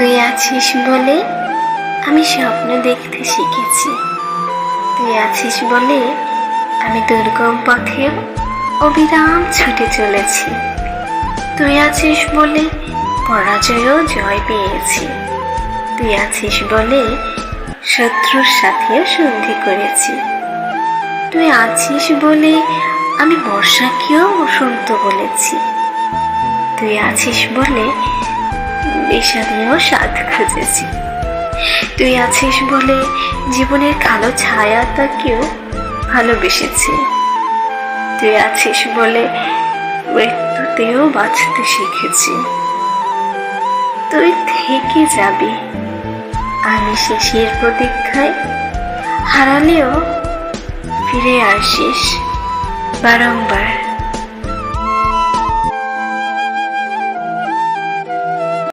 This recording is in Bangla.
তুই আছিস বলে আমি স্বপ্ন দেখতে শিখেছি। তুই আছিস বলে আমি দুর্গম পথেও অবিরাম ছুটে চলেছি। তুই আছিস বলে পরাজয়ও জয় পেয়েছি। তুই আছিস বলে শত্রুর সাথেও সন্ধি করেছি। তুই আছিস বলে আমি বর্ষাকেও বসন্ত বলেছি। তুই আছিস বলে বিষাদেও স্বাদ খুঁজেছি। তুই আছিস বলে জীবনের কালো ছায়াটাকেও ভালোবেসেছি। তুই আছিস বলে মৃত্যুতেও বাঁচতে শিখেছি। তুই থেকে যাবি। আমি শেষের প্রতীক্ষায় হারালেও ফিরে আসিস বারংবার।